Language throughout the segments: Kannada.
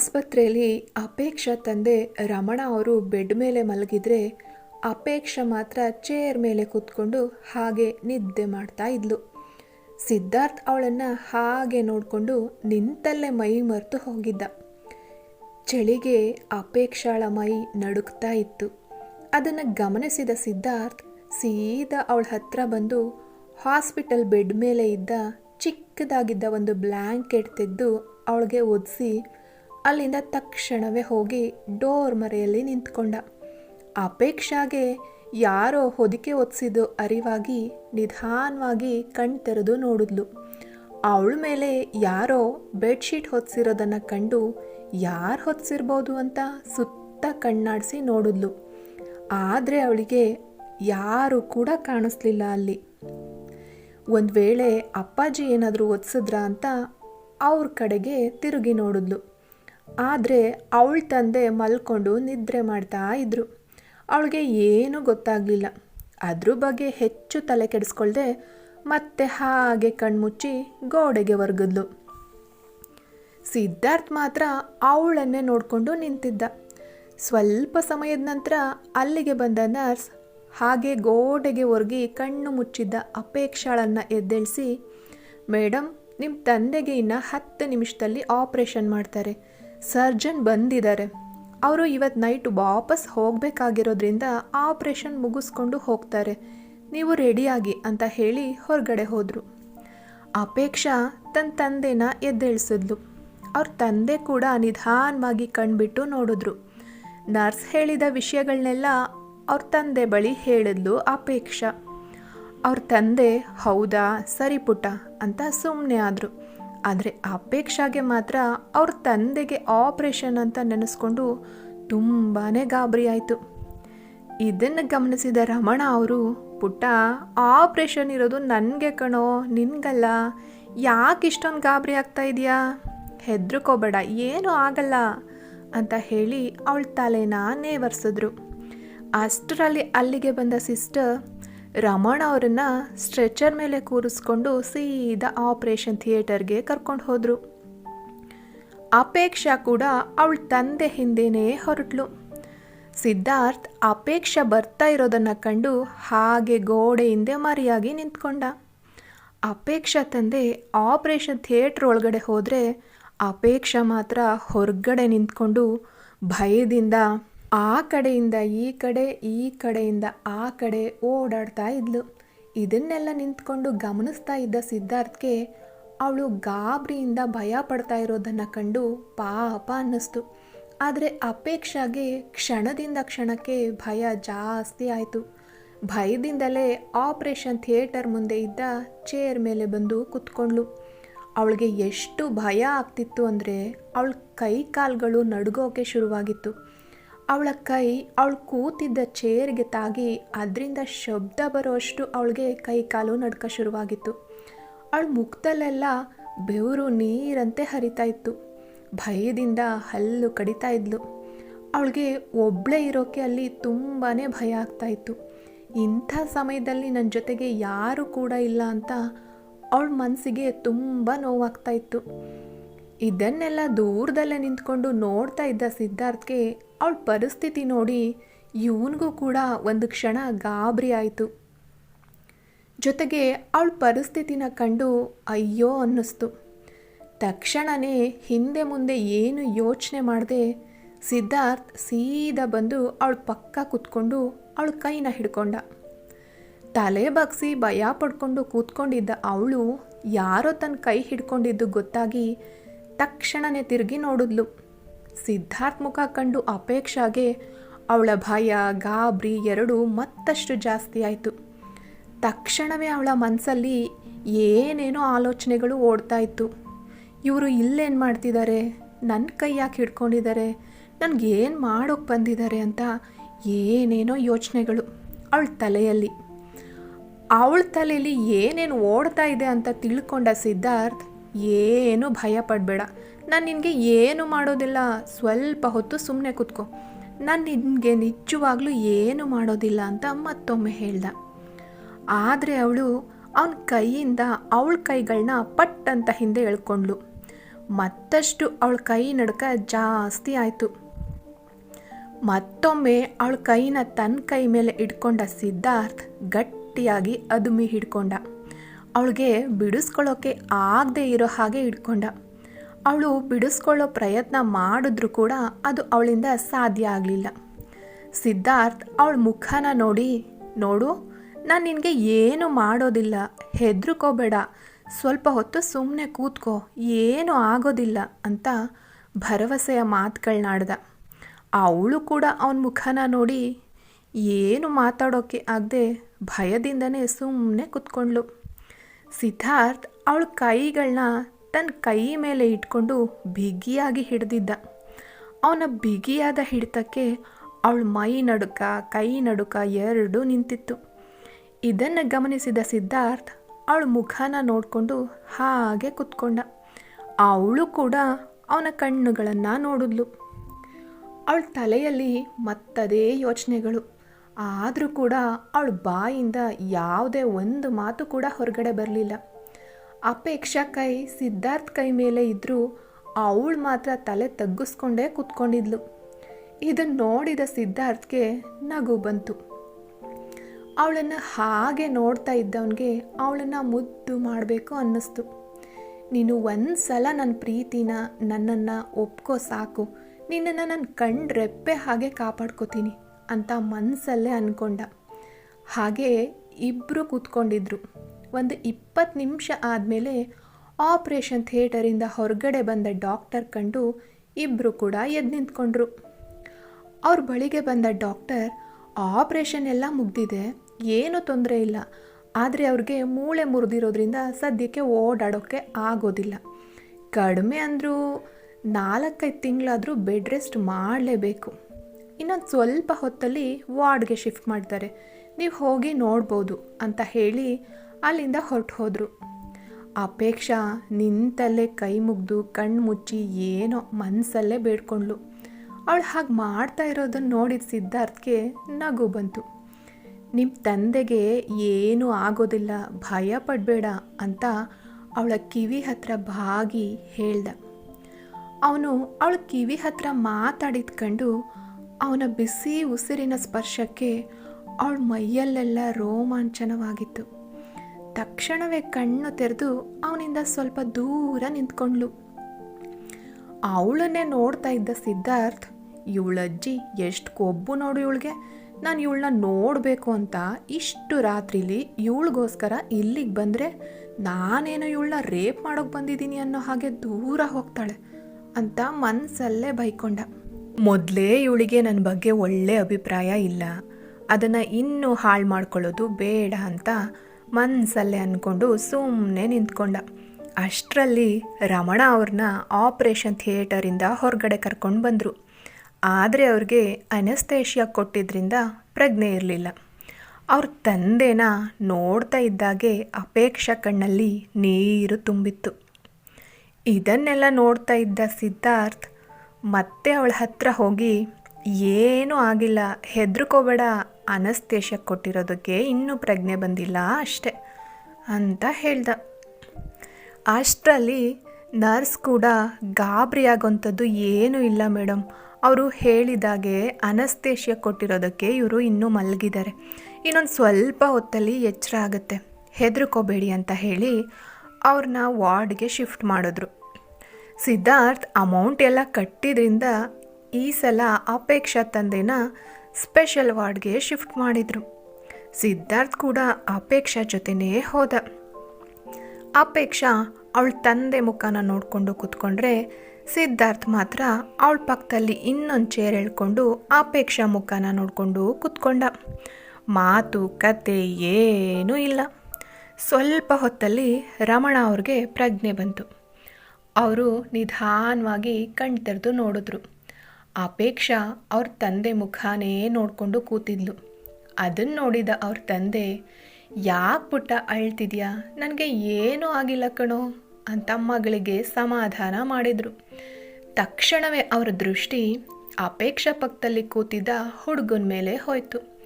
ಆಸ್ಪತ್ರೆಯಲ್ಲಿ ಅಪೇಕ್ಷಾ ತಂದೆ ರಮಣ ಅವರು ಬೆಡ್ ಮೇಲೆ ಮಲಗಿದ್ರೆ ಅಪೇಕ್ಷಾ ಮಾತ್ರ ಚೇರ್ ಮೇಲೆ ಕೂತ್ಕೊಂಡು ಹಾಗೆ ನಿದ್ದೆ ಮಾಡ್ತಾ ಇದ್ಲು. ಸಿದ್ಧಾರ್ಥ್ ಅವಳನ್ನು ಹಾಗೆ ನೋಡಿಕೊಂಡು ನಿಂತಲ್ಲೇ ಮೈ ಮರೆತು ಹೋಗಿದ್ದ. ಚಳಿಗೆ ಅಪೇಕ್ಷಾಳ ಮೈ ನಡುಕ್ತಾ ಇತ್ತು. ಅದನ್ನು ಗಮನಿಸಿದ ಸಿದ್ಧಾರ್ಥ್ ಸೀದಾ ಅವಳ ಹತ್ರ ಬಂದು ಹಾಸ್ಪಿಟಲ್ ಬೆಡ್ ಮೇಲೆ ಇದ್ದ ಚಿಕ್ಕದಾಗಿದ್ದ ಒಂದು ಬ್ಲ್ಯಾಂಕೆಟ್ ತೆಗೆದು ಅವಳಿಗೆ ಒದಿಸಿ ಅಲ್ಲಿಂದ ತಕ್ಷಣವೇ ಹೋಗಿ ಡೋರ್ ಮರೆಯಲ್ಲಿ ನಿಂತ್ಕೊಂಡ. ಅಪೇಕ್ಷಾಗೆ ಯಾರೋ ಹೊದಿಕೆ ಒತ್ತಿಸಿದ್ದು ಅರಿವಾಗಿ ನಿಧಾನವಾಗಿ ಕಣ್ ತೆರೆದು ನೋಡಿದ್ಲು. ಅವಳ ಮೇಲೆ ಯಾರೋ ಬೆಡ್ಶೀಟ್ ಹೊತ್ಸಿರೋದನ್ನು ಕಂಡು ಯಾರು ಹೊತ್ತಿರ್ಬೋದು ಅಂತ ಸುತ್ತ ಕಣ್ಣಾಡಿಸಿ ನೋಡಿದ್ಲು. ಆದರೆ ಅವಳಿಗೆ ಯಾರು ಕೂಡ ಕಾಣಿಸ್ಲಿಲ್ಲ ಅಲ್ಲಿ. ಒಂದು ವೇಳೆ ಅಪ್ಪಾಜಿ ಏನಾದರೂ ಒತ್ತಿಸಿದ್ರ ಅಂತ ಅವ್ರ ಕಡೆಗೆ ತಿರುಗಿ ನೋಡಿದ್ಲು. ಆದರೆ ಅವಳ ತಂದೆ ಮಲ್ಕೊಂಡು ನಿದ್ರೆ ಮಾಡ್ತಾ ಇದ್ರು. ಅವಳಿಗೆ ಏನೂ ಗೊತ್ತಾಗಲಿಲ್ಲ. ಅದ್ರ ಬಗ್ಗೆ ಹೆಚ್ಚು ತಲೆ ಕೆಡಿಸ್ಕೊಳ್ದೆ ಮತ್ತೆ ಹಾಗೆ ಕಣ್ಮುಚ್ಚಿ ಗೋಡೆಗೆ ಒರ್ಗಿದ್ಲು. ಸಿದ್ಧಾರ್ಥ್ ಮಾತ್ರ ಅವಳನ್ನೇ ನೋಡಿಕೊಂಡು ನಿಂತಿದ್ದ. ಸ್ವಲ್ಪ ಸಮಯದ ನಂತರ ಅಲ್ಲಿಗೆ ಬಂದ ನರ್ಸ್ ಹಾಗೆ ಗೋಡೆಗೆ ಒರಗಿ ಕಣ್ಣು ಮುಚ್ಚಿದ್ದ ಅಪೇಕ್ಷಾಳನ್ನು ಎದ್ದೇಳಿಸಿ ಮೇಡಮ್ ನಿಮ್ಮ ತಂದೆಗೆ ಇನ್ನು ಹತ್ತು ನಿಮಿಷದಲ್ಲಿ ಆಪ್ರೇಷನ್ ಮಾಡ್ತಾರೆ. ಸರ್ಜನ್ ಬಂದಿದ್ದಾರೆ. ಅವರು ಇವತ್ತು ನೈಟ್ ವಾಪಸ್ ಹೋಗಬೇಕಾಗಿರೋದ್ರಿಂದ ಆಪ್ರೇಷನ್ ಮುಗಿಸ್ಕೊಂಡು ಹೋಗ್ತಾರೆ. ನೀವು ರೆಡಿಯಾಗಿ ಅಂತ ಹೇಳಿ ಹೊರಗಡೆ ಹೋದರು. ಅಪೇಕ್ಷಾ ತನ್ನ ತಂದೆನ ಎದ್ದೇಳಿಸಿದ್ಲು. ಅವ್ರ ತಂದೆ ಕೂಡ ನಿಧಾನವಾಗಿ ಕಣ್ಬಿಟ್ಟು ನೋಡಿದ್ರು. ನರ್ಸ್ ಹೇಳಿದ ವಿಷಯಗಳನ್ನೆಲ್ಲ ಅವ್ರ ತಂದೆ ಬಳಿ ಹೇಳಿದ್ಲು ಅಪೇಕ್ಷಾ. ಅವ್ರ ತಂದೆ, ಹೌದಾ ಸರಿ ಪುಟ ಅಂತ ಸುಮ್ಮನೆ ಆದರು. ಆದರೆ ಅಪೇಕ್ಷಾಗೆ ಮಾತ್ರ ಅವ್ರ ತಂದೆಗೆ ಆಪ್ರೇಷನ್ ಅಂತ ನೆನೆಸ್ಕೊಂಡು ತುಂಬಾ ಗಾಬರಿ ಆಯಿತು. ಇದನ್ನು ಗಮನಿಸಿದ ರಮಣ ಅವರು, ಪುಟ್ಟ, ಆಪ್ರೇಷನ್ ಇರೋದು ನನಗೆ ಕಣೋ, ನಿನಗಲ್ಲ. ಯಾಕೆ ಇಷ್ಟೊಂದು ಗಾಬರಿ ಆಗ್ತಾ ಇದೆಯಾ? ಹೆದ್ರಕೋಬೇಡ, ಏನೂ ಆಗಲ್ಲ ಅಂತ ಹೇಳಿ ಅವಳ ತಲೆನ ನೇವರ್ಸಿದ್ರು. ಅಷ್ಟರಲ್ಲಿ ಅಲ್ಲಿಗೆ ಬಂದ ಸಿಸ್ಟರ್ ರಮಣ ಅವರನ್ನು ಸ್ಟ್ರೆಚರ್ ಮೇಲೆ ಕೂರಿಸ್ಕೊಂಡು ಸೀದಾ ಆಪರೇಷನ್ ಥಿಯೇಟರ್ಗೆ ಕರ್ಕೊಂಡು ಹೋದರು. ಅಪೇಕ್ಷಾ ಕೂಡ ಅವಳ ತಂದೆ ಹಿಂದೆನೇ ಹೊರಟ್ಲು. ಸಿದ್ಧಾರ್ಥ್ ಅಪೇಕ್ಷಾ ಬರ್ತಾ ಇರೋದನ್ನು ಕಂಡು ಹಾಗೆ ಗೋಡೆ ಹಿಂದೆ ಮರಿಯಾಗಿ ನಿಂತ್ಕೊಂಡ. ಅಪೇಕ್ಷಾ ತಂದೆ ಆಪರೇಷನ್ ಥಿಯೇಟ್ರ್ ಒಳಗಡೆ ಹೋದರೆ ಅಪೇಕ್ಷಾ ಮಾತ್ರ ಹೊರಗಡೆ ನಿಂತ್ಕೊಂಡು ಭಯದಿಂದ ಆ ಕಡೆಯಿಂದ ಈ ಕಡೆ, ಈ ಕಡೆಯಿಂದ ಆ ಕಡೆ ಓಡಾಡ್ತಾ ಇದ್ಲು. ಇದನ್ನೆಲ್ಲ ನಿಂತ್ಕೊಂಡು ಗಮನಿಸ್ತಾ ಇದ್ದ ಸಿದ್ಧಾರ್ಥ್ಗೆ ಅವಳು ಗಾಬರಿಯಿಂದ ಭಯ ಪಡ್ತಾ ಇರೋದನ್ನು ಕಂಡು ಪಾಪ ಅನ್ನಿಸ್ತು. ಆದರೆ ಅಪೇಕ್ಷಾಗೆ ಕ್ಷಣದಿಂದ ಕ್ಷಣಕ್ಕೆ ಭಯ ಜಾಸ್ತಿ ಆಯಿತು. ಭಯದಿಂದಲೇ ಆಪ್ರೇಷನ್ ಥಿಯೇಟರ್ ಮುಂದೆ ಇದ್ದ ಚೇರ್ ಮೇಲೆ ಬಂದು ಕುತ್ಕೊಂಡ್ಳು. ಅವಳಿಗೆ ಎಷ್ಟು ಭಯ ಆಗ್ತಿತ್ತು ಅಂದರೆ ಅವಳ ಕೈ ಕಾಲುಗಳು ನಡುಗೋಕೆ ಶುರುವಾಗಿತ್ತು. ಅವಳ ಕೈ ಅವಳು ಕೂತಿದ್ದ ಚೇರ್ಗೆ ತಾಗಿ ಅದರಿಂದ ಶಬ್ದ ಬರೋಷ್ಟು ಅವಳಿಗೆ ಕೈ ಕಾಲು ನಡ್ಕ ಶುರುವಾಗಿತ್ತು. ಅವಳು ಮುಖದಲ್ಲೆಲ್ಲ ಬೆವರು ನೀರಂತೆ ಹರಿತಾ ಇತ್ತು. ಭಯದಿಂದ ಹಲ್ಲು ಕಡಿತಾ ಇದ್ಲು. ಅವಳಿಗೆ ಒಬ್ಬಳೇ ಇರೋಕ್ಕೆ ಅಲ್ಲಿ ತುಂಬಾ ಭಯ ಆಗ್ತಾ ಇತ್ತು. ಇಂಥ ಸಮಯದಲ್ಲಿ ನನ್ನ ಜೊತೆಗೆ ಯಾರೂ ಕೂಡ ಇಲ್ಲ ಅಂತ ಅವಳ ಮನಸ್ಸಿಗೆ ತುಂಬ ನೋವಾಗ್ತಾ ಇತ್ತು. ಇದನ್ನೆಲ್ಲ ದೂರದಲ್ಲೇ ನಿಂತ್ಕೊಂಡು ನೋಡ್ತಾ ಇದ್ದ ಸಿದ್ಧಾರ್ಥ್ಗೆ ಅವಳ ಪರಿಸ್ಥಿತಿ ನೋಡಿ ಇವನಿಗೂ ಕೂಡ ಒಂದು ಕ್ಷಣ ಗಾಬರಿ ಆಯಿತು. ಜೊತೆಗೆ ಅವಳ ಪರಿಸ್ಥಿತಿನ ಕಂಡು ಅಯ್ಯೋ ಅನ್ನಿಸ್ತು. ತಕ್ಷಣವೇ ಹಿಂದೆ ಮುಂದೆ ಏನು ಯೋಚನೆ ಮಾಡದೆ ಸಿದ್ಧಾರ್ಥ್ ಸೀದಾ ಬಂದು ಅವಳ ಪಕ್ಕ ಕೂತ್ಕೊಂಡು ಅವಳ ಕೈನ ಹಿಡ್ಕೊಂಡ. ತಲೆ ಬಗ್ಸಿ ಭಯ ಪಡ್ಕೊಂಡು ಕೂತ್ಕೊಂಡಿದ್ದ ಅವಳು ಯಾರೋ ತನ್ನ ಕೈ ಹಿಡ್ಕೊಂಡಿದ್ದು ಗೊತ್ತಾಗಿ ತಕ್ಷಣನೇ ತಿರುಗಿ ನೋಡಿದ್ಲು. ಸಿದ್ಧಾರ್ಥ್ ಮುಖ ಕಂಡು ಅಪೇಕ್ಷಾಗೆ ಅವಳ ಭಯ, ಗಾಬ್ರಿ ಎರಡೂ ಮತ್ತಷ್ಟು ಜಾಸ್ತಿ ಆಯಿತು. ತಕ್ಷಣವೇ ಅವಳ ಮನಸ್ಸಲ್ಲಿ ಏನೇನೋ ಆಲೋಚನೆಗಳು ಓಡ್ತಾ ಇತ್ತು. ಇವರು ಇಲ್ಲೇನು ಮಾಡ್ತಿದ್ದಾರೆ ನನ್ನ ಕೈ ಯಾಕೆ ಹಿಡ್ಕೊಂಡಿದ್ದಾರೆ ನನಗೇನು ಮಾಡೋಕ್ಕೆ ಬಂದಿದ್ದಾರೆ ಅಂತ ಏನೇನೋ ಯೋಚನೆಗಳು ಅವಳ ತಲೆಯಲ್ಲಿ. ಅವಳ ತಲೆಯಲ್ಲಿ ಏನೇನು ಓಡ್ತಾ ಇದೆ ಅಂತ ತಿಳ್ಕೊಂಡ ಸಿದ್ಧಾರ್ಥ್ ಏನು ಭಯ ಪಡಬೇಡ. ನಾನು ನಿನಗೆ ಏನು ಮಾಡೋದಿಲ್ಲ. ಸ್ವಲ್ಪ ಹೊತ್ತು ಸುಮ್ಮನೆ ಕೂತ್ಕೋ. ನಾನು ನಿನಗೆ ನಿಜವಾಗ್ಲೂ ಏನು ಮಾಡೋದಿಲ್ಲ ಅಂತ ಮತ್ತೊಮ್ಮೆ ಹೇಳ್ದ. ಆದರೆ ಅವಳು ಅವನ ಕೈಯಿಂದ ಅವಳ ಕೈಗಳನ್ನ ಪಟ್ ಅಂತ ಹಿಂದೆ ಎಳ್ಕೊಂಡ್ಳು. ಮತ್ತಷ್ಟು ಅವಳ ಕೈ ನಡ್ಕ ಜಾಸ್ತಿ ಆಯಿತು. ಮತ್ತೊಮ್ಮೆ ಅವಳ ಕೈನ ತನ್ನ ಕೈ ಮೇಲೆ ಇಟ್ಕೊಂಡ ಸಿದ್ಧಾರ್ಥ್ ಗಟ್ಟಿಯಾಗಿ ಅದುಮಿ ಹಿಡ್ಕೊಂಡ. ಅವಳಿಗೆ ಬಿಡಿಸ್ಕೊಳ್ಳೋಕ್ಕೆ ಆಗದೆ ಇರೋ ಹಾಗೆ ಇಟ್ಕೊಂಡ. ಅವಳು ಬಿಡಿಸ್ಕೊಳ್ಳೋ ಪ್ರಯತ್ನ ಮಾಡಿದ್ರೂ ಕೂಡ ಅದು ಅವಳಿಂದ ಸಾಧ್ಯ ಆಗಲಿಲ್ಲ. ಸಿದ್ಧಾರ್ಥ್ ಅವಳ ಮುಖನ ನೋಡಿ, ನೋಡು, ನಾನು ನಿನಗೆ ಏನು ಮಾಡೋದಿಲ್ಲ. ಹೆದರ್ಕೋಬೇಡ. ಸ್ವಲ್ಪ ಹೊತ್ತು ಸುಮ್ಮನೆ ಕೂತ್ಕೋ. ಏನೂ ಆಗೋದಿಲ್ಲ ಅಂತ ಭರವಸೆಯ ಮಾತುಗಳನ್ನಾಡ್ದ ಅವಳು ಕೂಡ ಅವನ ಮುಖನ ನೋಡಿ ಏನು ಮಾತಾಡೋಕ್ಕೆ ಆಗದೆ ಭಯದಿಂದನೇ ಸುಮ್ಮನೆ ಕೂತ್ಕೊಂಡ್ಳು. ಸಿದ್ಧಾರ್ಥ್ ಅವಳ ಕೈಗಳನ್ನ ತನ್ನ ಕೈ ಮೇಲೆ ಇಟ್ಕೊಂಡು ಬಿಗಿಯಾಗಿ ಹಿಡಿದಿದ್ದ. ಅವನ ಬಿಗಿಯಾದ ಹಿಡಿತಕ್ಕೆ ಅವಳ ಮೈ ನಡುಕ, ಕೈ ನಡುಕ ಎರಡೂ ನಿಂತಿತ್ತು. ಇದನ್ನು ಗಮನಿಸಿದ ಸಿದ್ಧಾರ್ಥ್ ಅವಳ ಮುಖನ ನೋಡಿಕೊಂಡು ಹಾಗೆ ಕುತ್ಕೊಂಡ. ಅವಳು ಕೂಡ ಅವನ ಕಣ್ಣುಗಳನ್ನು ನೋಡಿದ್ಲು. ಅವಳ ತಲೆಯಲ್ಲಿ ಮತ್ತದೇ ಯೋಚನೆಗಳು. ಆದರೂ ಕೂಡ ಅವಳ ಬಾಯಿಂದ ಯಾವುದೇ ಒಂದು ಮಾತು ಕೂಡ ಹೊರಗಡೆ ಬರಲಿಲ್ಲ. ಅಪೇಕ್ಷಾ ಕೈ, ಸಿದ್ಧಾರ್ಥ್ ಕೈ ಮೇಲೆ ಇದ್ದರೂ ಅವಳು ಮಾತ್ರ ತಲೆ ತಗ್ಗಿಸ್ಕೊಂಡೇ ಕೂತ್ಕೊಂಡಿದ್ಲು. ಇದನ್ನು ನೋಡಿದ ಸಿದ್ಧಾರ್ಥ್ಗೆ ನಗು ಬಂತು. ಅವಳನ್ನು ಹಾಗೆ ನೋಡ್ತಾ ಇದ್ದವನಿಗೆ ಅವಳನ್ನು ಮುದ್ದು ಮಾಡಬೇಕು ಅನ್ನಿಸ್ತು. ನೀನು ಒಂದು ಸಲ ನನ್ನ ಪ್ರೀತಿನ, ನನ್ನನ್ನು ಒಪ್ಕೋ ಸಾಕು. ನಿನ್ನನ್ನು ನಾನು ಕಣ್ಣು ರೆಪ್ಪೆ ಹಾಗೆ ಕಾಪಾಡ್ಕೋತೀನಿ. ಅಂತ ಮನಸ್ಸಲ್ಲೇ ಅಂದ್ಕೊಂಡ ಹಾಗೆ ಇಬ್ಬರು ಕೂತ್ಕೊಂಡಿದ್ರು. ಒಂದು ಇಪ್ಪತ್ತು ನಿಮಿಷ ಆದಮೇಲೆ ಆಪ್ರೇಷನ್ ಥಿಯೇಟರಿಂದ ಹೊರಗಡೆ ಬಂದ ಡಾಕ್ಟರ್ ಕಂಡು ಇಬ್ಬರು ಕೂಡ ಎದ್ದು ನಿಂತ್ಕೊಂಡ್ರು. ಅವ್ರ ಬಳಿಗೆ ಬಂದ ಡಾಕ್ಟರ್, ಆಪ್ರೇಷನ್ ಎಲ್ಲ ಮುಗ್ದಿದೆ, ಏನೂ ತೊಂದರೆ ಇಲ್ಲ. ಆದರೆ ಅವ್ರಿಗೆ ಮೂಳೆ ಮುರಿದಿರೋದ್ರಿಂದ ಸದ್ಯಕ್ಕೆ ಓಡಾಡೋಕ್ಕೆ ಆಗೋದಿಲ್ಲ. ಕಡಿಮೆ ಅಂದರೂ ನಾಲ್ಕೈದು ತಿಂಗಳಾದರೂ ಬೆಡ್ ರೆಸ್ಟ್ ಮಾಡಲೇಬೇಕು. ಇನ್ನೊಂದು ಸ್ವಲ್ಪ ಹೊತ್ತಲ್ಲಿ ವಾರ್ಡ್ಗೆ ಶಿಫ್ಟ್ ಮಾಡ್ತಾರೆ. ನೀವು ಹೋಗಿ ನೋಡ್ಬೋದು ಅಂತ ಹೇಳಿ ಅಲ್ಲಿಂದ ಹೊರಟು ಹೋದರು. ಅಪೇಕ್ಷಾ ನಿಂತಲ್ಲೇ ಕೈ ಮುಗ್ದು ಕಣ್ಣು ಮುಚ್ಚಿ ಏನೋ ಮನಸ್ಸಲ್ಲೇ ಬೇಡ್ಕೊಂಡ್ಳು. ಅವಳು ಹಾಗೆ ಮಾಡ್ತಾ ಇರೋದನ್ನು ನೋಡಿದ ಸಿದ್ಧಾರ್ಥ್ಗೆ ನಗು ಬಂತು. ನಿಮ್ಮ ತಂದೆಗೆ ಏನೂ ಆಗೋದಿಲ್ಲ, ಭಯ ಪಡಬೇಡ ಅಂತ ಅವಳ ಕಿವಿ ಹತ್ರ ಬಾಗಿ ಹೇಳ್ದ. ಅವನು ಅವಳ ಕಿವಿ ಹತ್ರ ಮಾತಾಡಿದ ಕಂಡು ಅವನ ಬಿಸಿ ಉಸಿರಿನ ಸ್ಪರ್ಶಕ್ಕೆ ಅವಳ ಮೈಯಲ್ಲೆಲ್ಲ ರೋಮಾಂಚನವಾಗಿತ್ತು. ತಕ್ಷಣವೇ ಕಣ್ಣು ತೆರೆದು ಅವನಿಂದ ಸ್ವಲ್ಪ ದೂರ ನಿಂತ್ಕೊಂಡ್ಳು. ಅವಳನ್ನೇ ನೋಡ್ತಾ ಇದ್ದ ಸಿದ್ಧಾರ್ಥ್ ಇವಳಜ್ಜಿ ಎಷ್ಟು ಕೊಬ್ಬು ನೋಡು ಇವಳಿಗೆ. ನಾನು ಇವಳನ್ನ ನೋಡಬೇಕು ಅಂತ ಇಷ್ಟು ರಾತ್ರಿಲಿ ಇವಳಿಗೋಸ್ಕರ ಇಲ್ಲಿಗೆ ಬಂದರೆ ನಾನೇನೋ ಇವಳನ್ನ ರೇಪ್ ಮಾಡೋಕೆ ಬಂದಿದ್ದೀನಿ ಅನ್ನೋ ಹಾಗೆ ದೂರ ಹೋಗ್ತಾಳೆ ಅಂತ ಮನಸ್ಸಲ್ಲೇ ಬೈಕೊಂಡ. ಮೊದಲೇ ಇವಳಿಗೆ ನನ್ನ ಬಗ್ಗೆ ಒಳ್ಳೆ ಅಭಿಪ್ರಾಯ ಇಲ್ಲ. ಅದನ್ನು ಇನ್ನೂ ಹಾಳು ಮಾಡ್ಕೊಳ್ಳೋದು ಬೇಡ ಅಂತ ಮನಸ್ಸಲ್ಲೇ ಅಂದ್ಕೊಂಡು ಸುಮ್ಮನೆ ನಿಂತ್ಕೊಂಡ. ಅಷ್ಟರಲ್ಲಿ ರಮಣ ಅವ್ರನ್ನ ಆಪ್ರೇಷನ್ ಥಿಯೇಟರಿಂದ ಹೊರಗಡೆ ಕರ್ಕೊಂಡು ಬಂದರು. ಆದರೆ ಅವ್ರಿಗೆ ಅನಸ್ತೇಷಿಯಾ ಕೊಟ್ಟಿದ್ದರಿಂದ ಪ್ರಜ್ಞೆ ಇರಲಿಲ್ಲ. ಅವ್ರ ತಂದೆನ ನೋಡ್ತಾ ಇದ್ದಾಗೆ ಅಪೇಕ್ಷಾ ಕಣ್ಣಲ್ಲಿ ನೀರು ತುಂಬಿತ್ತು. ಇದನ್ನೆಲ್ಲ ನೋಡ್ತಾ ಇದ್ದ ಸಿದ್ಧಾರ್ಥ್ ಮತ್ತೆ ಅವಳ ಹತ್ರ ಹೋಗಿ, ಏನೂ ಆಗಿಲ್ಲ, ಹೆದರ್ಕೋಬೇಡ ಅನಸ್ತೇಶ ಕೊಟ್ಟಿರೋದಕ್ಕೆ ಇನ್ನೂ ಪ್ರಜ್ಞೆ ಬಂದಿಲ್ಲ ಅಷ್ಟೆ, ಅಂತ ಹೇಳ್ದ. ಅಷ್ಟರಲ್ಲಿ ನರ್ಸ್ ಕೂಡ ಗಾಬರಿ ಆಗೋಂಥದ್ದು ಏನೂ ಇಲ್ಲ ಮೇಡಮ್ ಅವರು ಹೇಳಿದಾಗೆ ಅನಸ್ತೇಶ್ಯ ಕೊಟ್ಟಿರೋದಕ್ಕೆ ಇವರು ಇನ್ನೂ ಮಲಗಿದ್ದಾರೆ. ಇನ್ನೊಂದು ಸ್ವಲ್ಪ ಹೊತ್ತಲ್ಲಿ ಎಚ್ಚರ ಆಗುತ್ತೆ. ಹೆದರ್ಕೋಬೇಡಿ ಅಂತ ಹೇಳಿ ಅವ್ರನ್ನ ವಾರ್ಡ್ಗೆ ಶಿಫ್ಟ್ ಮಾಡಿದ್ರು. ಸಿದ್ಧಾರ್ಥ್ ಅಮೌಂಟ್ ಎಲ್ಲ ಕಟ್ಟಿದ್ರಿಂದ ಈ ಸಲ ಅಪೇಕ್ಷಾ ತಂದೆನ ಸ್ಪೆಷಲ್ ವಾರ್ಡ್ಗೆ ಶಿಫ್ಟ್ ಮಾಡಿದರು. ಸಿದ್ಧಾರ್ಥ್ ಕೂಡ ಅಪೇಕ್ಷಾ ಜೊತೆನೇ ಹೋದ. ಅಪೇಕ್ಷಾ ಅವಳ ತಂದೆ ಮುಖನ ನೋಡಿಕೊಂಡು ಕೂತ್ಕೊಂಡ್ರೆ ಸಿದ್ಧಾರ್ಥ್ ಮಾತ್ರ ಅವಳ ಪಕ್ಕದಲ್ಲಿ ಇನ್ನೊಂದು ಚೇರ್ ಹೇಳ್ಕೊಂಡು ಅಪೇಕ್ಷಾ ಮುಖನ ನೋಡಿಕೊಂಡು ಕೂತ್ಕೊಂಡ. ಮಾತು, ಕತೆ ಏನೂ ಇಲ್ಲ. ಸ್ವಲ್ಪ ಹೊತ್ತಲ್ಲಿ ರಮಣ ಅವ್ರಿಗೆ ಪ್ರಜ್ಞೆ ಬಂತು. ಅವರು ನಿಧಾನವಾಗಿ ಕಣ್ ತೆರೆದು ನೋಡಿದ್ರು. ಅಪೇಕ್ಷಾ ಅವ್ರ ತಂದೆ ಮುಖಾನೇ ನೋಡಿಕೊಂಡು ಕೂತಿದ್ಲು. ಅದನ್ನು ನೋಡಿದ ಅವ್ರ ತಂದೆ, ಯಾಕೆ ಪುಟ್ಟ ಅಳ್ತಿದ್ಯಾ? ನನಗೆ ಏನೂ ಆಗಿಲ್ಲ ಕಣೋ ಅಂತ ಮಗಳಿಗೆ ಸಮಾಧಾನ ಮಾಡಿದರು. ತಕ್ಷಣವೇ ಅವರ ದೃಷ್ಟಿ ಅಪೇಕ್ಷಾ ಪಕ್ಕದಲ್ಲಿ ಕೂತಿದ್ದ ಹುಡುಗನ ಮೇಲೆ ಹೋಯ್ತು.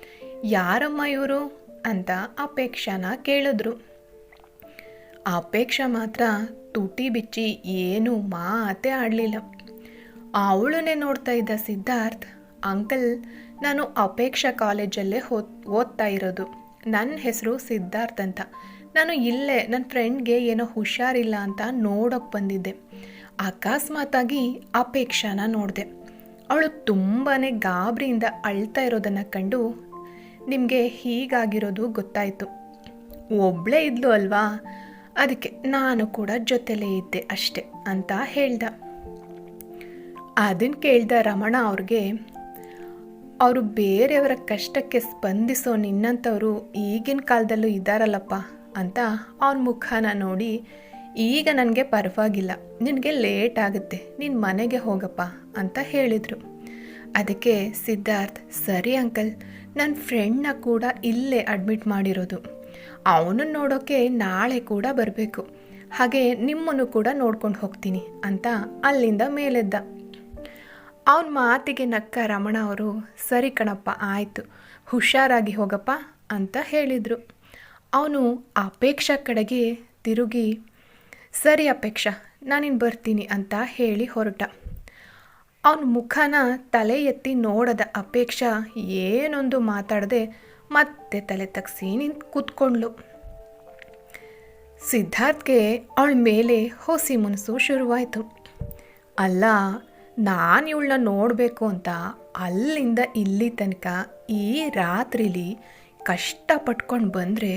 ಯಾರಮ್ಮ ಇವರು? ಅಂತ ಅಪೇಕ್ಷಾನ ಕೇಳಿದ್ರು. ಅಪೇಕ್ಷಾ ಮಾತ್ರ ತುಟಿ ಬಿಚ್ಚಿ ಏನು ಮಾತೇ ಆಡಲಿಲ್ಲ. ಅವಳನ್ನೇ ನೋಡ್ತಾ ಇದ್ದ ಸಿದ್ಧಾರ್ಥ್, ಅಂಕಲ್, ನಾನು ಅಪೇಕ್ಷಾ ಕಾಲೇಜಲ್ಲೇ ಓದ್ ಓದ್ತಾ ಇರೋದು. ನನ್ನ ಹೆಸರು ಸಿದ್ಧಾರ್ಥ್ ಅಂತ. ನಾನು ಇಲ್ಲೇ ನನ್ನ ಫ್ರೆಂಡ್ಗೆ ಏನೋ ಹುಷಾರಿಲ್ಲ ಅಂತ ನೋಡೋಕೆ ಬಂದಿದ್ದೆ. ಅಕಸ್ಮಾತಾಗಿ ಅಪೇಕ್ಷಾನ ನೋಡಿದೆ. ಅವಳು ತುಂಬಾ ಗಾಬರಿಯಿಂದ ಅಳ್ತಾ ಇರೋದನ್ನು ಕಂಡು ನಿಮಗೆ ಹೀಗಾಗಿರೋದು ಗೊತ್ತಾಯಿತು. ಒಬ್ಬಳೇ ಇದ್ಲು ಅಲ್ವಾ? ಅದಕ್ಕೆ ನಾನು ಕೂಡ ಜೊತೆಲೇ ಇದ್ದೆ ಅಷ್ಟೆ ಅಂತ ಹೇಳ್ದ. ಅದನ್ನು ಕೇಳ್ದ ರಮಣ ಅವ್ರಿಗೆ, ಅವರು ಬೇರೆಯವರ ಕಷ್ಟಕ್ಕೆ ಸ್ಪಂದಿಸೋ ನಿನ್ನಂಥವ್ರು ಈಗಿನ ಕಾಲದಲ್ಲೂ ಇದ್ದಾರಲ್ಲಪ್ಪ ಅಂತ ಅವ್ರ ಮುಖನ ನೋಡಿ, ಈಗ ನನಗೆ ಪರವಾಗಿಲ್ಲ, ನಿನಗೆ ಲೇಟ್ ಆಗುತ್ತೆ ನಿನ್ನ ಮನೆಗೆ ಹೋಗಪ್ಪ ಅಂತ ಹೇಳಿದರು. ಅದಕ್ಕೆ ಸಿದ್ಧಾರ್ಥ್, ಸರಿ ಅಂಕಲ್ ನನ್ನ ಫ್ರೆಂಡ್ನ ಕೂಡ ಇಲ್ಲೇ ಅಡ್ಮಿಟ್ ಮಾಡಿರೋದು. ಅವನನ್ನು ನೋಡೋಕ್ಕೆ ನಾಳೆ ಕೂಡ ಬರಬೇಕು. ಹಾಗೆ ನಿಮ್ಮನ್ನು ಕೂಡ ನೋಡ್ಕೊಂಡು ಹೋಗ್ತೀನಿ ಅಂತ ಅಲ್ಲಿಂದ ಮೇಲೆದ್ದ. ಅವನ ಮಾತಿಗೆ ನಕ್ಕ ರಮಣ ಅವರು, ಸರಿ ಕಣಪ್ಪ, ಆಯಿತು, ಹುಷಾರಾಗಿ ಹೋಗಪ್ಪ ಅಂತ ಹೇಳಿದರು. ಅವನು ಅಪೇಕ್ಷ ಕಡೆಗೆ ತಿರುಗಿ, ಸರಿ ಅಪೇಕ್ಷಾ ನಾನಿನ್ನು ಬರ್ತೀನಿ ಅಂತ ಹೇಳಿ ಹೊರಟ. ಅವನ ಮುಖನ ತಲೆ ಎತ್ತಿ ನೋಡದ ಅಪೇಕ್ಷ ಏನೊಂದು ಮಾತಾಡದೆ ಮತ್ತೆ ತಲೆ ತಗ್ಸಿ ನಿಂತು ಕೂತ್ಕೊಂಡ್ಲು. ಸಿದ್ಧಾರ್ಥ್ಗೆ ಅವಳ ಮೇಲೆ ಹೊಸಿ ಮುನಸು ಶುರುವಾಯಿತು. ಅಲ್ಲ, ನಾನು ಇವಳನ್ನ ನೋಡಬೇಕು ಅಂತ ಅಲ್ಲಿಂದ ಇಲ್ಲಿ ತನಕ ಈ ರಾತ್ರಿಲಿ ಕಷ್ಟ ಪಟ್ಕೊಂಡು ಬಂದರೆ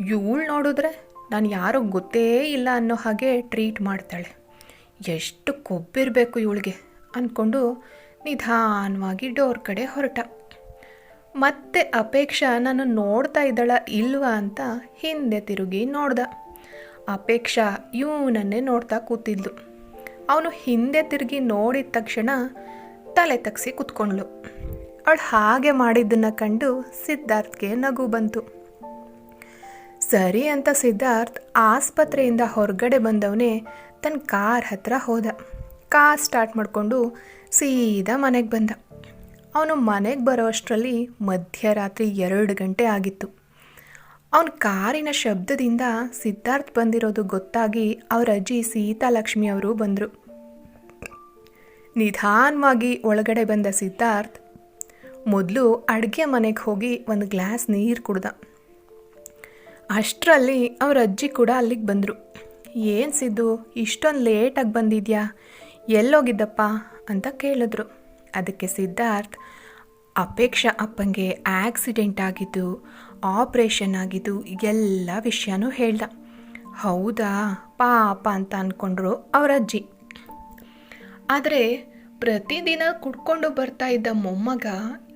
ಇವಳು ನೋಡಿದ್ರೆ ನಾನು ಯಾರೋ ಗೊತ್ತೇ ಇಲ್ಲ ಅನ್ನೋ ಹಾಗೆ ಟ್ರೀಟ್ ಮಾಡ್ತಾಳೆ. ಎಷ್ಟು ಕೊಬ್ಬಿರಬೇಕು ಇವಳಿಗೆ ಅಂದ್ಕೊಂಡು ನಿಧಾನವಾಗಿ ಡೋರ್ ಕಡೆ ಹೊರಟ. ಮತ್ತೆ ಅಪೇಕ್ಷಾ ನಾನು ನೋಡ್ತಾ ಇದ್ದಾಳ ಇಲ್ವಾ ಅಂತ ಹಿಂದೆ ತಿರುಗಿ ನೋಡ್ದ. ಅಪೇಕ್ಷಾ ಇವನನ್ನೇ ನೋಡ್ತಾ ಕೂತಿದ್ಲು. ಅವನು ಹಿಂದೆ ತಿರುಗಿ ನೋಡಿದ ತಕ್ಷಣ ತಲೆ ತಗ್ಸಿ ಕೂತ್ಕೊಂಡ್ಳು. ಅವಳು ಹಾಗೆ ಮಾಡಿದ್ದನ್ನು ಕಂಡು ಸಿದ್ಧಾರ್ಥ್ಗೆ ನಗು ಬಂತು. ಸರಿ ಅಂತ ಸಿದ್ಧಾರ್ಥ್ ಆಸ್ಪತ್ರೆಯಿಂದ ಹೊರಗಡೆ ಬಂದವನೇ ತನ್ನ ಕಾರ್ ಹತ್ರ ಹೋದ. ಕಾರ್ ಸ್ಟಾರ್ಟ್ ಮಾಡಿಕೊಂಡು ಸೀದಾ ಮನೆಗೆ ಬಂದ. ಅವನು ಮನೆಗೆ ಬರೋ ಅಷ್ಟರಲ್ಲಿ ಮಧ್ಯರಾತ್ರಿ ಎರಡು ಗಂಟೆ ಆಗಿತ್ತು. ಅವನ ಕಾರಿನ ಶಬ್ದದಿಂದ ಸಿದ್ಧಾರ್ಥ್ ಬಂದಿರೋದು ಗೊತ್ತಾಗಿ ಅವರ ಅಜ್ಜಿ ಸೀತಾಲಕ್ಷ್ಮಿ ಅವರು ಬಂದರು. ನಿಧಾನವಾಗಿ ಒಳಗಡೆ ಬಂದ ಸಿದ್ಧಾರ್ಥ್ ಮೊದಲು ಅಡುಗೆ ಮನೆಗೆ ಹೋಗಿ ಒಂದು ಗ್ಲಾಸ್ ನೀರು ಕುಡ್ದ. ಅಷ್ಟರಲ್ಲಿ ಅವ್ರ ಅಜ್ಜಿ ಕೂಡ ಅಲ್ಲಿಗೆ ಬಂದರು. ಏನು ಸಿದ್ದು, ಇಷ್ಟೊಂದು ಲೇಟಾಗಿ ಬಂದಿದ್ಯಾ? ಎಲ್ಲೋಗಿದ್ದಪ್ಪ? ಅಂತ ಕೇಳಿದ್ರು. ಅದಕ್ಕೆ ಸಿದ್ಧಾರ್ಥ್, ಅಪೇಕ್ಷಾ ಅಪ್ಪಂಗೆ ಆಕ್ಸಿಡೆಂಟ್ ಆಗಿದ್ದು ಆಪ್ರೇಷನ್ ಆಗಿದ್ದು ಎಲ್ಲ ವಿಷಯನೂ ಹೇಳ್ದ. ಹೌದಾ? ಪಾಪ ಅಂತ ಅಂದ್ಕೊಂಡ್ರು ಅವರ ಅಜ್ಜಿ. ಆದರೆ ಪ್ರತಿದಿನ ಕುಡ್ಕೊಂಡು ಬರ್ತಾ ಇದ್ದ ಮೊಮ್ಮಗ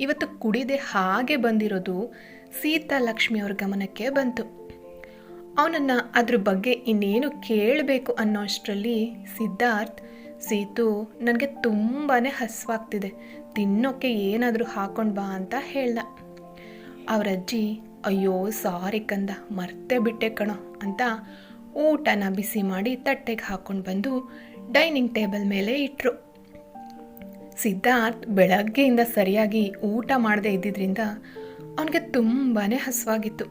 ಇವತ್ತು ಕುಡಿದೆ ಹಾಗೆ ಬಂದಿರೋದು ಸೀತಾ ಲಕ್ಷ್ಮಿಯವ್ರ ಗಮನಕ್ಕೆ ಬಂತು. ಅವನನ್ನು ಅದ್ರ ಬಗ್ಗೆ ಇನ್ನೇನು ಕೇಳಬೇಕು ಅನ್ನೋ ಅಷ್ಟರಲ್ಲಿ ಸಿದ್ಧಾರ್ಥ್ ಸೀತು ನನಗೆ ತುಂಬಾ ಹಸುವಾಗ್ತಿದೆ. ತಿನ್ನೋಕ್ಕೆ ಏನಾದರೂ ಹಾಕೊಂಡು ಬಾ ಅಂತ ಹೇಳ್ದ. ಅವ್ರ ಅಜ್ಜಿ ಅಯ್ಯೋ, ಸಾರಿ ಕಂದ, ಮರ್ತೆ ಬಿಟ್ಟೆ ಕಣೋ ಅಂತ ಊಟನ ಬಿಸಿ ಮಾಡಿ ತಟ್ಟೆಗೆ ಹಾಕೊಂಡು ಬಂದು ಡೈನಿಂಗ್ ಟೇಬಲ್ ಮೇಲೆ ಇಟ್ಟರು ಸಿದ್ಧಾರ್ಥ್ ಬೆಳಗ್ಗೆಯಿಂದ ಸರಿಯಾಗಿ ಊಟ ಮಾಡದೇ ಇದ್ದಿದ್ದರಿಂದ ಅವನಿಗೆ ತುಂಬಾ ಹಸುವಾಗಿತ್ತು.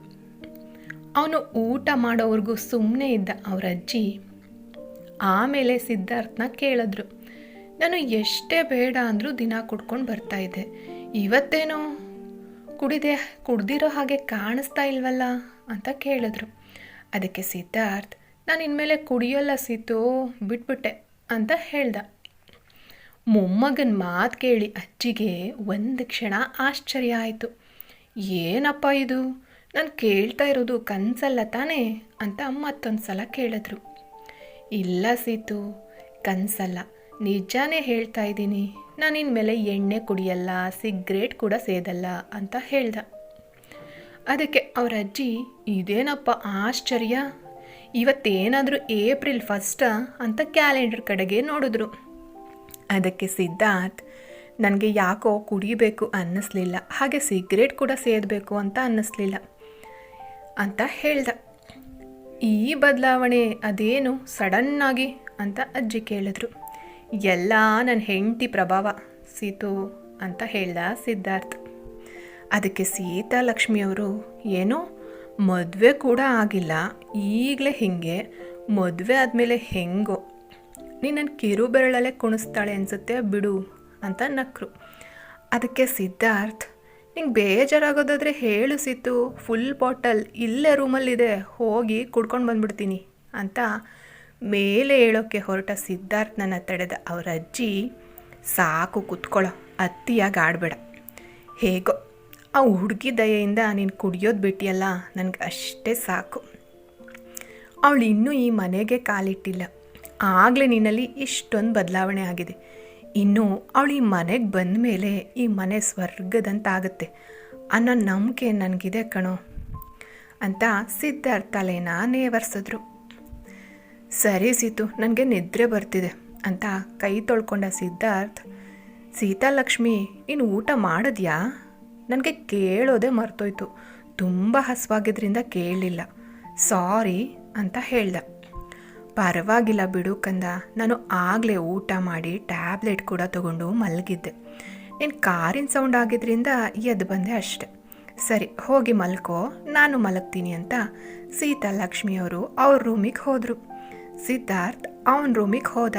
ಅವನು ಊಟ ಮಾಡೋವರೆಗೂ ಸುಮ್ಮನೆ ಇದ್ದ ಅವ್ರ ಅಜ್ಜಿ ಆಮೇಲೆ ಸಿದ್ಧಾರ್ಥನ ಕೇಳಿದ್ರು. ನಾನು ಎಷ್ಟೇ ಬೇಡ ಅಂದರೂ ದಿನ ಕುಡ್ಕೊಂಡು ಬರ್ತಾ ಇದ್ದೆ. ಇವತ್ತೇನೋ? ಕುಡಿದೆ, ಕುಡ್ದಿರೋ ಹಾಗೆ ಕಾಣಿಸ್ತಾ ಇಲ್ವಲ್ಲ? ಅಂತ ಕೇಳಿದ್ರು. ಅದಕ್ಕೆ ಸಿದ್ಧಾರ್ಥ್, ನಾನು ಇನ್ಮೇಲೆ ಕುಡಿಯೋಲ್ಲ ಸೀತು, ಬಿಟ್ಬಿಟ್ಟೆ ಅಂತ ಹೇಳ್ದ. ಮೊಮ್ಮಗನ ಮಾತು ಕೇಳಿ ಅಜ್ಜಿಗೆ ಒಂದು ಕ್ಷಣ ಆಶ್ಚರ್ಯ ಆಯಿತು. ಏನಪ್ಪ ಇದು? ನಾನು ಕೇಳ್ತಾ ಇರೋದು ಕನಸಲ್ಲ ತಾನೇ? ಅಂತ ಮತ್ತೊಂದು ಸಲ ಕೇಳಿದ್ರು. ಇಲ್ಲ ಸೀತು, ಕನಸಲ್ಲ. ನಿಜಾನೇ ಹೇಳ್ತಾ ಇದ್ದೀನಿ ನಾನು ಇನ್ಮೇಲೆ ಎಣ್ಣೆ ಕುಡಿಯಲ್ಲ, ಸಿಗ್ರೇಟ್ ಕೂಡ ಸೇದಲ್ಲ ಅಂತ ಹೇಳ್ದ. ಅದಕ್ಕೆ ಅವರ ಅಜ್ಜಿ, ಇದೇನಪ್ಪ ಆಶ್ಚರ್ಯ? ಇವತ್ತೇನಾದರೂ ಏಪ್ರಿಲ್ ಫಸ್ಟಾ? ಅಂತ ಕ್ಯಾಲೆಂಡರ್ ಕಡೆಗೆ ನೋಡಿದ್ರು. ಅದಕ್ಕೆ ಸಿದ್ಧಾರ್ಥ್, ನನಗೆ ಯಾಕೋ ಕುಡಿಬೇಕು ಅನ್ನಿಸ್ಲಿಲ್ಲ. ಹಾಗೆ ಸಿಗ್ರೇಟ್ ಕೂಡ ಸೇದಬೇಕು ಅಂತ ಅನ್ನಿಸ್ಲಿಲ್ಲ. ಅಂತ ಹೇಳ್ದ. ಈ ಬದಲಾವಣೆ ಅದೇನು ಸಡನ್ನಾಗಿ ಅಂತ ಅಜ್ಜಿ ಕೇಳಿದ್ರು. ಎಲ್ಲ ನನ್ನ ಹೆಂಡತಿ ಪ್ರಭಾವ, ಸೀತು ಅಂತ ಹೇಳ್ದ ಸಿದ್ಧಾರ್ಥ. ಅದಕ್ಕೆ ಸೀತಾ ಲಕ್ಷ್ಮಿಯವರು ಏನೋ, ಮದುವೆ ಕೂಡ ಆಗಿಲ್ಲ, ಈಗಲೇ ಹಿಂಗೆ, ಮದುವೆ ಆದಮೇಲೆ ಹೆಂಗೋ? ನೀನು ನನ್ನ ಕಿರುಬೆರಳಲ್ಲೇ ಕುಣಿಸ್ತಾಳೆ ಅನಿಸುತ್ತೆ ಬಿಡು, ಅಂತ ನಕ್ರು. ಅದಕ್ಕೆ ಸಿದ್ಧಾರ್ಥ್ ನಿಂಗೆ ಬೇಜಾರಾಗೋದಾದರೆ ಹೇಳು ಸಿತ್ತು ಫುಲ್ ಬಾಟಲ್ ಇಲ್ಲೇ ರೂಮಲ್ಲಿದೆ ಹೋಗಿ ಕುಡ್ಕೊಂಡು ಬಂದ್ಬಿಡ್ತೀನಿ ಅಂತ ಮೇಲೆ ಹೇಳೋಕ್ಕೆ ಹೊರಟ ಸಿದ್ಧಾರ್ಥನನ್ನು ತಡೆದ. ಅವರ ಅಜ್ಜಿ, ಸಾಕು ಕುತ್ಕೊಳ್ಳೋ ಅತ್ತಿಯಾಗಿ ಆಡಬೇಡ. ಹೇಗೋ, ಆ ಹುಡುಗಿ ದಯೆಯಿಂದ ನೀನು ಕುಡಿಯೋದು ಬಿಟ್ಟಿಯಲ್ಲ ನನಗೆ ಅಷ್ಟೇ ಸಾಕು. ಅವಳು ಇನ್ನೂ ಈ ಮನೆಗೆ ಕಾಲಿಟ್ಟಿಲ್ಲ. ಆಗಲೇ ನಿನ್ನಲ್ಲಿ ಇಷ್ಟೊಂದು ಬದಲಾವಣೆ ಆಗಿದೆ. ಇನ್ನು ಅವಳು ಈ ಮನೆಗೆ ಬಂದ ಮೇಲೆ ಈ ಮನೆ ಸ್ವರ್ಗದಂತಾಗುತ್ತೆ. ಅನ್ನೋ ನಂಬಿಕೆ ನನಗಿದೆ ಕಣೋ ಅಂತ ಸಿದ್ಧಾರ್ಥ ತಲೆನ ನೇವರ್ಸಿದ್ರು ಸರಿ ಸೀತು, ನನಗೆ ನಿದ್ರೆ ಬರ್ತಿದೆ ಅಂತ ಕೈ ತೊಳ್ಕೊಂಡ ಸಿದ್ಧಾರ್ಥ ಸೀತಾಲಕ್ಷ್ಮಿ ನೀನು ಊಟ ಮಾಡಿದ್ಯಾ? ನನಗೆ ಕೇಳೋದೇ ಮರ್ತೋಯ್ತು. ತುಂಬ ಹಸುವಾಗಿದ್ದರಿಂದ ಕೇಳಲಿಲ್ಲ ಸಾರಿ ಅಂತ ಹೇಳ್ದ. ಪರವಾಗಿಲ್ಲ ಬಿಡು ಕಂದ. ನಾನು ಆಗಲೇ ಊಟ ಮಾಡಿ ಟ್ಯಾಬ್ಲೆಟ್ ಕೂಡ ತಗೊಂಡು ಮಲಗಿದ್ದೆ. ನೀನು ಕಾರಿನ ಸೌಂಡ್ ಆಗಿದ್ರಿಂದ ಎದ್ದು ಬಂದೆ ಅಷ್ಟೆ. ಸರಿ, ಹೋಗಿ ಮಲ್ಕೋ. ನಾನು ಮಲಗ್ತೀನಿ ಅಂತ ಸೀತಾ ಲಕ್ಷ್ಮಿಯವರು ಅವ್ರ ರೂಮಿಗೆ ಹೋದರು. ಸಿದ್ಧಾರ್ಥ್ ಅವನ ರೂಮಿಗೆ ಹೋದ.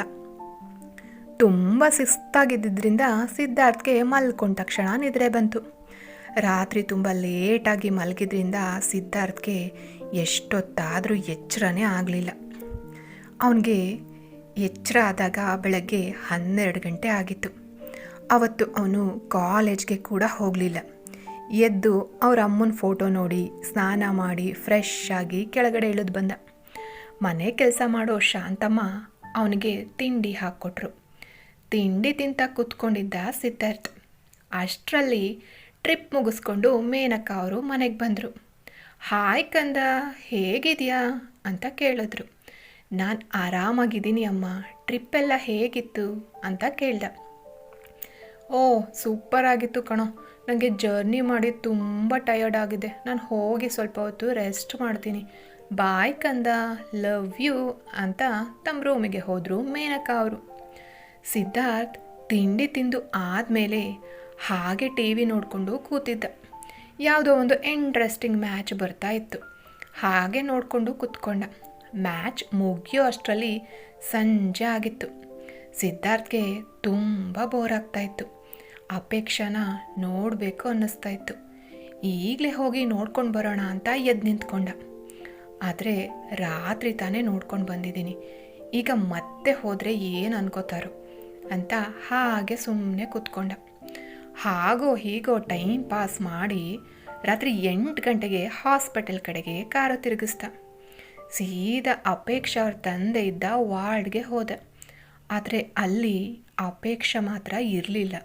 ತುಂಬ ಸುಸ್ತಾಗಿದ್ದರಿಂದ ಸಿದ್ಧಾರ್ಥ್ಗೆ ಮಲ್ಕೊಂಡ ತಕ್ಷಣ ನಿದ್ರೆ ಬಂತು. ರಾತ್ರಿ ತುಂಬ ಲೇಟಾಗಿ ಮಲಗಿದ್ರಿಂದ ಸಿದ್ಧಾರ್ಥ್ಗೆ ಎಷ್ಟೊತ್ತಾದರೂ ಎಚ್ಚರನೇ ಆಗಲಿಲ್ಲ. ಅವನಿಗೆ ಎಚ್ಚರ ಆದಾಗ ಬೆಳಗ್ಗೆ ಹನ್ನೆರಡು ಗಂಟೆ ಆಗಿತ್ತು. ಅವತ್ತು ಅವನು ಕಾಲೇಜ್ಗೆ ಕೂಡ ಹೋಗಲಿಲ್ಲ. ಎದ್ದು ಅವ್ರ ಅಮ್ಮನ ಫೋಟೋ ನೋಡಿ ಸ್ನಾನ ಮಾಡಿ ಫ್ರೆಶ್ ಆಗಿ ಕೆಳಗಡೆ ಇಳಿದು ಬಂದ. ಮನೆ ಕೆಲಸ ಮಾಡೋ ಶಾಂತಮ್ಮ ಅವನಿಗೆ ತಿಂಡಿ ಹಾಕ್ಕೊಟ್ರು. ತಿಂಡಿ ತಿಂತ ಕೂತ್ಕೊಂಡಿದ್ದ ಸಿದ್ಧಾರ್ಥ್. ಅಷ್ಟರಲ್ಲಿ ಟ್ರಿಪ್ ಮುಗಿಸ್ಕೊಂಡು ಮೇನಕ್ಕ ಅವರು ಮನೆಗೆ ಬಂದರು. ಹಾಯ್ ಕಂದ, ಹೇಗಿದೆಯಾ? ಅಂತ ಕೇಳಿದ್ರು. ನಾನು ಆರಾಮಾಗಿದ್ದೀನಿ ಅಮ್ಮ. ಟ್ರಿಪ್ಪೆಲ್ಲ ಹೇಗಿತ್ತು ಅಂತ ಕೇಳ್ದ. ಓ ಸೂಪರ್ ಆಗಿತ್ತು ಕಣೋ. ನನಗೆ ಜರ್ನಿ ಮಾಡಿ ತುಂಬ ಟಯರ್ಡ್ ಆಗಿದೆ. ನಾನು ಹೋಗಿ ಸ್ವಲ್ಪ ಹೊತ್ತು ರೆಸ್ಟ್ ಮಾಡ್ತೀನಿ. ಬಾಯ್ ಕಂದ ಲವ್ ಯು ಅಂತ ತಮ್ಮ ರೂಮಿಗೆ ಹೋದರು ಮೇನಕ ಅವರು. ಸಿದ್ಧಾರ್ಥ್ ತಿಂಡಿ ತಿಂದು ಆದಮೇಲೆ ಹಾಗೆ ಟಿ ವಿ ನೋಡಿಕೊಂಡು ಕೂತಿದ್ದ. ಯಾವುದೋ ಒಂದು ಇಂಟ್ರೆಸ್ಟಿಂಗ್ ಮ್ಯಾಚ್ ಬರ್ತಾ ಇತ್ತು. ಹಾಗೆ ನೋಡಿಕೊಂಡು ಕೂತ್ಕೊಂಡ. ಮ್ಯಾಚ್ ಮುಗಿಯೋ ಅಷ್ಟರಲ್ಲಿ ಸಂಜೆ ಆಗಿತ್ತು. ಸಿದ್ಧಾರ್ಥ್ಗೆ ತುಂಬ ಬೋರ್ ಆಗ್ತಾಯಿತ್ತು. ಅಪೇಕ್ಷನ ನೋಡಬೇಕು ಅನ್ನಿಸ್ತಾ ಇತ್ತು ಈಗಲೇ ಹೋಗಿ ನೋಡ್ಕೊಂಡು ಬರೋಣ ಅಂತ ಎದ್ದು ನಿಂತ್ಕೊಂಡ. ಆದರೆ ರಾತ್ರಿ ತಾನೇ ನೋಡ್ಕೊಂಡು ಬಂದಿದ್ದೀನಿ. ಈಗ ಮತ್ತೆ ಹೋದರೆ ಏನು ಅನ್ಕೋತಾರೋ ಅಂತ ಹಾಗೆ ಸುಮ್ಮನೆ ಕೂತ್ಕೊಂಡ. ಹಾಗೋ ಹೀಗೋ ಟೈಮ್ ಪಾಸ್ ಮಾಡಿ ರಾತ್ರಿ ಎಂಟು ಗಂಟೆಗೆ ಹಾಸ್ಪಿಟಲ್ ಕಡೆಗೆ ಕಾರು ತಿರುಗಿಸ್ದ. ಸೀದಾ ಅಪೇಕ್ಷ ಅವ್ರ ತಂದೆ ಇದ್ದ ವಾರ್ಡ್ಗೆ ಹೋದೆ. ಆದರೆ ಅಲ್ಲಿ ಅಪೇಕ್ಷ ಮಾತ್ರ ಇರಲಿಲ್ಲ.